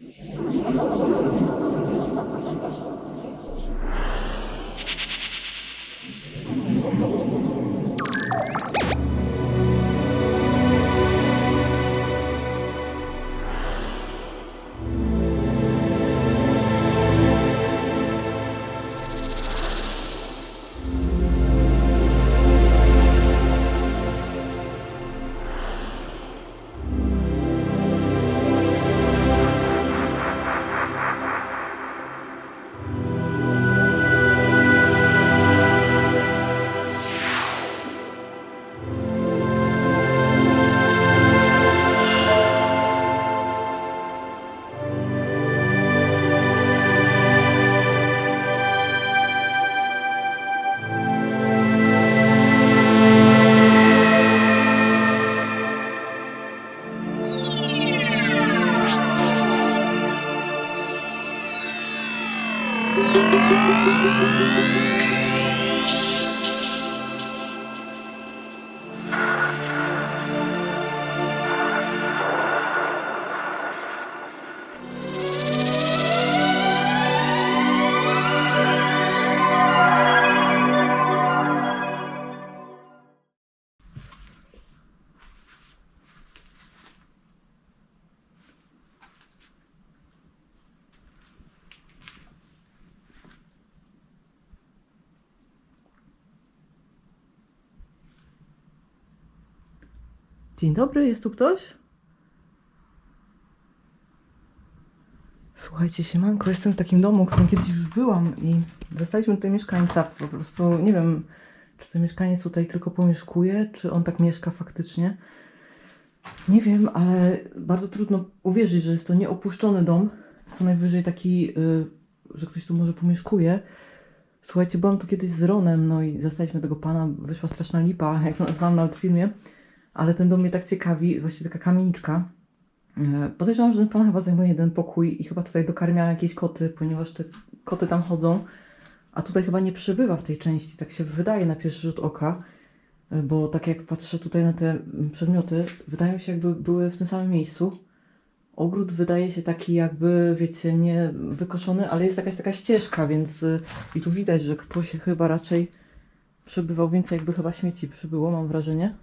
Thank you. Dzień dobry, jest tu ktoś? Słuchajcie, siemanko, jestem w takim domu, w którym kiedyś już byłam i zostaliśmy tutaj mieszkańca. Po prostu nie wiem, czy ten mieszkaniec tutaj tylko pomieszkuje, czy on tak mieszka faktycznie. Nie wiem, ale bardzo trudno uwierzyć, że jest to nieopuszczony dom. Co najwyżej taki, y, że ktoś tu może pomieszkuje. Słuchajcie, byłam tu kiedyś z Ronem, no i zastaliśmy tego pana, wyszła straszna lipa, jak to nazwałam w filmie. Ale ten dom mnie tak ciekawi, właściwie taka kamieniczka. E, Podejrzewam, że ten pan chyba zajmuje jeden pokój i chyba tutaj dokarmia jakieś koty, ponieważ te koty tam chodzą. A tutaj chyba nie przybywa w tej części, tak się wydaje na pierwszy rzut oka. E, Bo tak jak patrzę tutaj na te przedmioty, wydają się jakby były w tym samym miejscu. Ogród wydaje się taki jakby, wiecie, nie wykoszony, ale jest jakaś taka ścieżka, więc y, i tu widać, że ktoś chyba raczej przebywał, więcej jakby chyba śmieci przybyło, mam wrażenie.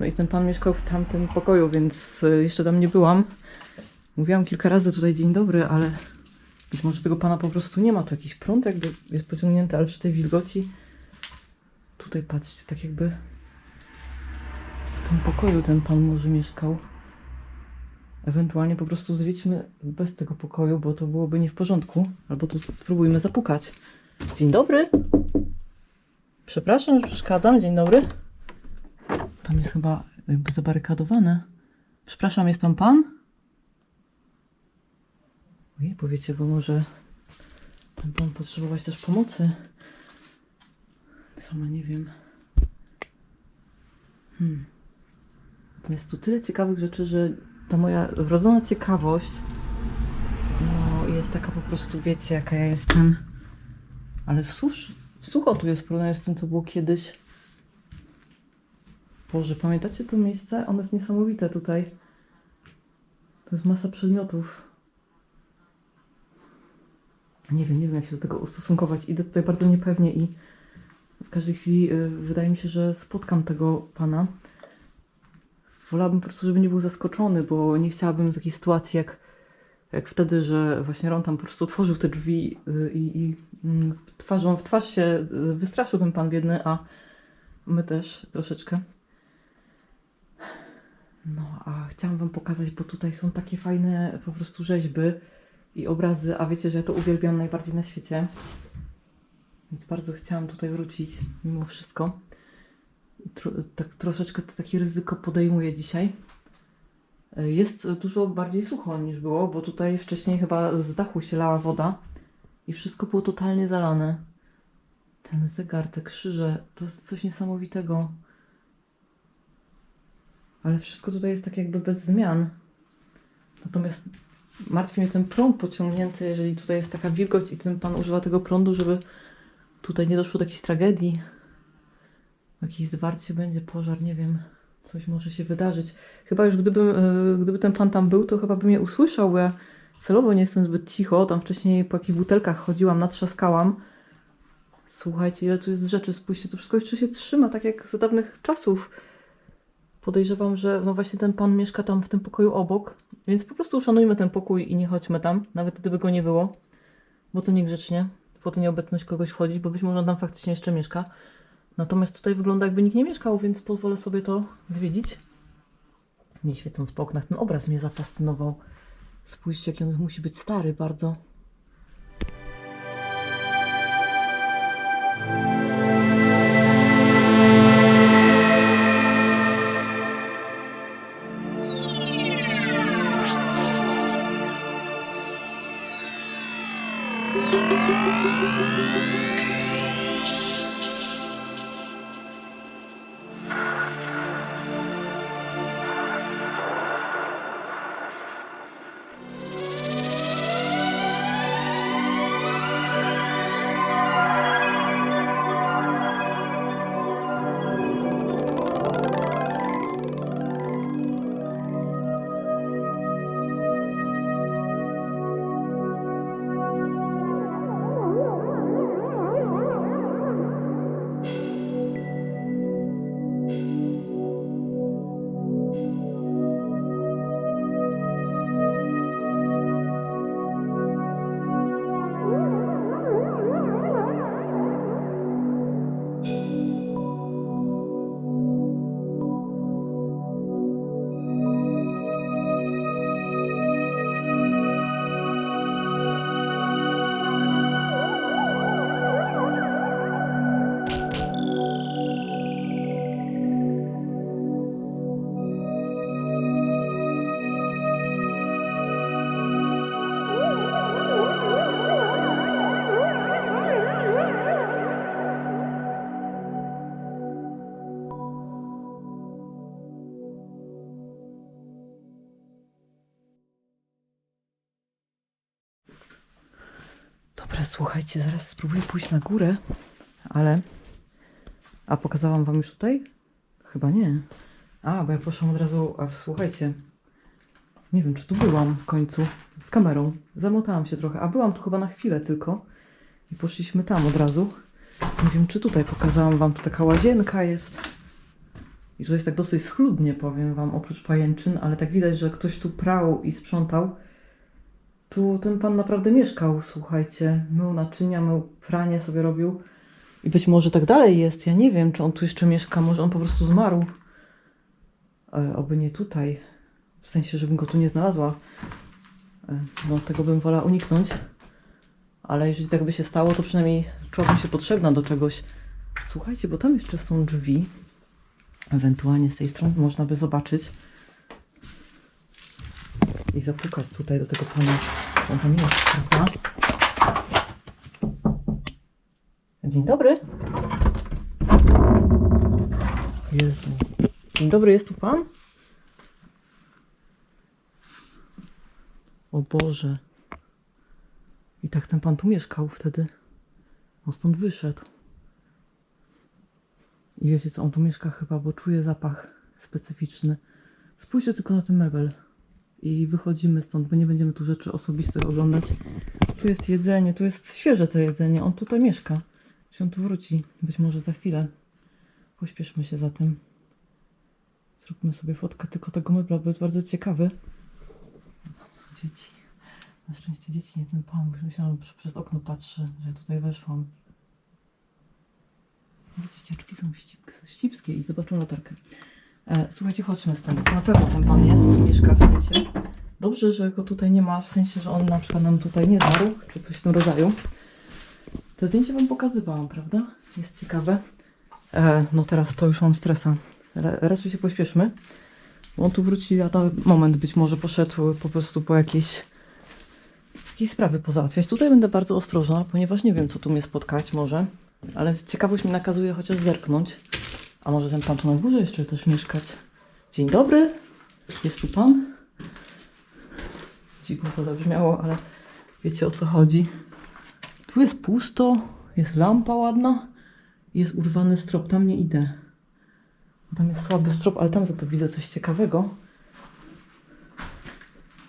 No i ten pan mieszkał w tamtym pokoju, więc y, jeszcze tam nie byłam. Mówiłam kilka razy tutaj dzień dobry, ale być może tego pana po prostu nie ma. Tu jakiś prąd jakby jest pociągnięty, ale przy tej wilgoci tutaj patrzcie, tak jakby w tym pokoju ten pan może mieszkał. Ewentualnie po prostu zwiedźmy bez tego pokoju, bo to byłoby nie w porządku. Albo tu spróbujmy zapukać. Dzień dobry. Przepraszam, że przeszkadzam. Dzień dobry. Tam jest chyba jakby zabarykadowane. Przepraszam, jest tam pan? Ojej, powiecie, bo może ten pan potrzebować też pomocy. Sama nie wiem. Hmm. Natomiast tu tyle ciekawych rzeczy, że ta moja wrodzona ciekawość no jest taka po prostu, wiecie, jaka ja jestem. Ale susz, sucho tu jest w porównaniu z tym, co było kiedyś. Boże, pamiętacie to miejsce? Ono jest niesamowite tutaj. To jest masa przedmiotów. Nie wiem, nie wiem jak się do tego ustosunkować. Idę tutaj bardzo niepewnie i w każdej chwili y, wydaje mi się, że spotkam tego pana. Wolałabym po prostu, żeby nie był zaskoczony, bo nie chciałabym takiej sytuacji jak, jak wtedy, że właśnie Ron tam po prostu otworzył te drzwi y, i, i mm, twarzą w twarz się y, wystraszył ten pan biedny, a my też troszeczkę. No, a chciałam Wam pokazać, bo tutaj są takie fajne po prostu rzeźby i obrazy, a wiecie, że ja to uwielbiam najbardziej na świecie. Więc bardzo chciałam tutaj wrócić, mimo wszystko. Tro, tak troszeczkę to takie ryzyko podejmuję dzisiaj. Jest dużo bardziej sucho niż było, bo tutaj wcześniej chyba z dachu się lała woda i wszystko było totalnie zalane. Ten zegar, te krzyże, to jest coś niesamowitego. Ale wszystko tutaj jest tak jakby bez zmian. Natomiast martwi mnie ten prąd pociągnięty, jeżeli tutaj jest taka wilgoć i ten pan używa tego prądu, żeby tutaj nie doszło do jakiejś tragedii. Jakieś zwarcie będzie, pożar, nie wiem. Coś może się wydarzyć. Chyba już gdyby, e, gdyby ten pan tam był, to chyba by mnie usłyszał, bo ja celowo nie jestem zbyt cicho. Tam wcześniej po jakichś butelkach chodziłam, natrzaskałam. Słuchajcie, ile tu jest rzeczy, spójrzcie, to wszystko jeszcze się trzyma, tak jak za dawnych czasów. Podejrzewam, że no właśnie ten pan mieszka tam w tym pokoju obok, więc po prostu uszanujmy ten pokój i nie chodźmy tam, nawet gdyby go nie było, bo to niegrzecznie, po to nieobecność kogoś wchodzić, bo być może tam faktycznie jeszcze mieszka. Natomiast tutaj wygląda jakby nikt nie mieszkał, więc pozwolę sobie to zwiedzić. Nie świecąc po oknach, ten obraz mnie zafascynował. Spójrzcie, jaki on musi być stary bardzo. Słuchajcie, zaraz spróbuję pójść na górę, ale... A pokazałam wam już tutaj? Chyba nie. A, bo ja poszłam od razu... A, słuchajcie, nie wiem, czy tu byłam w końcu z kamerą. Zamotałam się trochę, a byłam tu chyba na chwilę tylko. I poszliśmy tam od razu. Nie wiem, czy tutaj pokazałam wam, tu taka łazienka jest. I tu jest tak dosyć schludnie, powiem wam, oprócz pajęczyn, ale tak widać, że ktoś tu prał i sprzątał. Tu ten pan naprawdę mieszkał, słuchajcie. Mył naczynia, mył pranie sobie robił. I być może tak dalej jest. Ja nie wiem, czy on tu jeszcze mieszka. Może on po prostu zmarł. E, oby nie tutaj. W sensie, żebym go tu nie znalazła. E, no, tego bym wolała uniknąć. Ale jeżeli tak by się stało, to przynajmniej czułabym się potrzebna do czegoś. Słuchajcie, bo tam jeszcze są drzwi. Ewentualnie z tej strony można by zobaczyć i zapukać tutaj do tego pana. Jest, prawda? Dzień dobry. Jezu. Dzień dobry, jest tu pan? O Boże. I tak ten pan tu mieszkał wtedy. On stąd wyszedł. I wiecie co, on tu mieszka chyba, bo czuje zapach specyficzny. Spójrzcie tylko na ten mebel i wychodzimy stąd, bo nie będziemy tu rzeczy osobistych oglądać. Tu jest jedzenie, tu jest świeże to jedzenie. On tutaj mieszka. On tu wróci? Być może za chwilę. Pośpieszmy się zatem. Zróbmy sobie fotkę tylko tego mebla, bo jest bardzo ciekawy. Tam są dzieci. Na szczęście dzieci, nie ten pan, myślałam, że przez okno patrzy, że ja tutaj weszłam. Dzieciaczki są wścibskie i zobaczą latarkę. E, słuchajcie, chodźmy stąd. Na pewno ten pan jest, mieszka w sensie. Dobrze, że go tutaj nie ma, w sensie, że on na przykład nam tutaj nie zmarł, czy coś w tym rodzaju. To zdjęcie wam pokazywałam, prawda? Jest ciekawe. E, no teraz to już mam stresa. Ra- raczej się pośpieszmy. Bo on tu wróci lada moment, być może poszedł po prostu po jakieś, jakieś sprawy pozałatwiać. Tutaj będę bardzo ostrożna, ponieważ nie wiem, co tu mnie spotkać może. Ale ciekawość mi nakazuje chociaż zerknąć. A może ten pan tu na górze jeszcze też mieszkać? Dzień dobry. Jest tu pan? Dziwnie to zabrzmiało, ale wiecie o co chodzi. Tu jest pusto, jest lampa ładna jest urwany strop. Tam nie idę. Tam jest słaby strop, ale tam za to widzę coś ciekawego.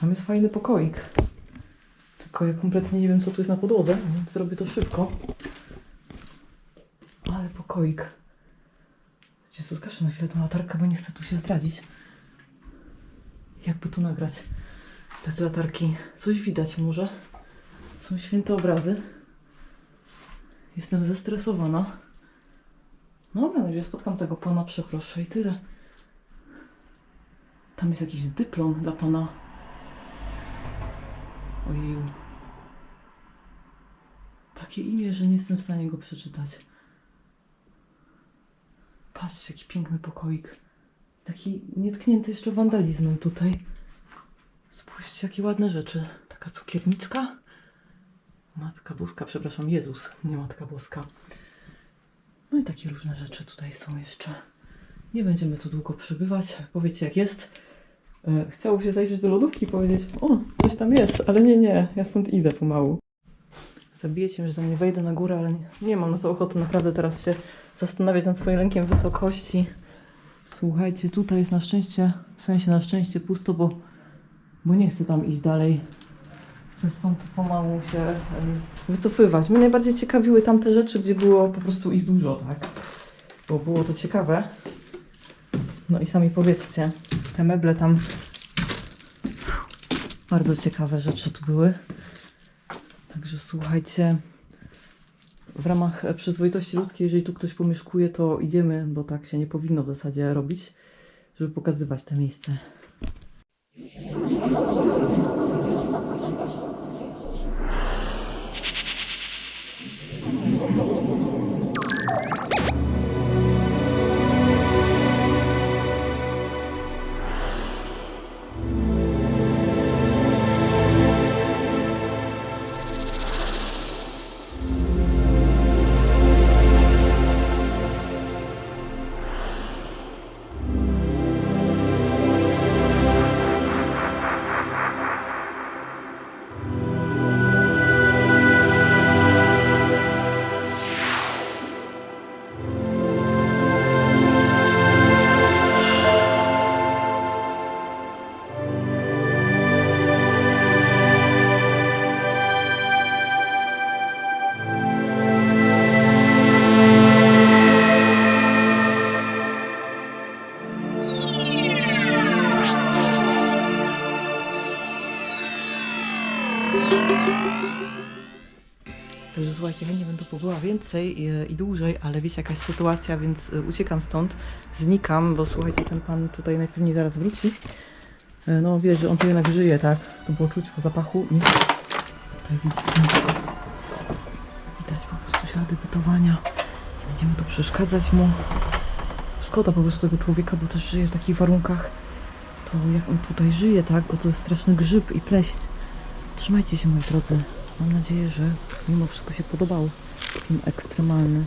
Tam jest fajny pokoik. Tylko ja kompletnie nie wiem, co tu jest na podłodze, więc zrobię to szybko. Ale pokoik. Co, zgaszę na chwilę tą latarkę, bo nie chcę tu się zdradzić. Jakby tu nagrać bez latarki? Coś widać może. Są święte obrazy. Jestem zestresowana. No, mam nadzieję, spotkam tego pana, przeproszę i tyle. Tam jest jakiś dyplom dla pana. Ojeju. Takie imię, że nie jestem w stanie go przeczytać. Patrzcie, jaki piękny pokoik. Taki nietknięty jeszcze wandalizmem tutaj. Spójrzcie, jakie ładne rzeczy. Taka cukierniczka. Matka Boska, przepraszam, Jezus, nie Matka Boska. No i takie różne rzeczy tutaj są jeszcze. Nie będziemy tu długo przebywać. Powiecie jak jest. E, Chciało się zajrzeć do lodówki i powiedzieć, o, coś tam jest, ale nie, nie, ja stąd idę pomału. Zabijecie mnie, że za mnie wejdę na górę, ale nie, nie mam na to ochoty naprawdę teraz się zastanawiać nad swoim lękiem wysokości. Słuchajcie, tutaj jest na szczęście, w sensie na szczęście pusto, bo, bo nie chcę tam iść dalej. Chcę stąd pomału się wycofywać. Mnie najbardziej ciekawiły tamte rzeczy, gdzie było po prostu ich dużo, tak? Bo było to ciekawe. No i sami powiedzcie, te meble tam bardzo ciekawe rzeczy tu były. Także słuchajcie, w ramach e, przyzwoitości ludzkiej, jeżeli tu ktoś pomieszkuje, to idziemy, bo tak się nie powinno w zasadzie robić, żeby pokazywać te miejsce. Także słuchajcie, nie będę pobyła więcej i, i dłużej, ale wiecie jakaś sytuacja, więc y, uciekam stąd, znikam, bo słuchajcie, ten pan tutaj najpewniej zaraz wróci. Y, No wie, że on tu jednak żyje, tak? To było czuć po zapachu i tutaj widzicie, widać po prostu ślady bytowania. Nie będziemy tu przeszkadzać mu. Szkoda po prostu tego człowieka, bo też żyje w takich warunkach. To jak on tutaj żyje, tak? Bo to jest straszny grzyb i pleśń. Trzymajcie się moi drodzy. Mam nadzieję, że mimo wszystko się podobał. Film ekstremalny.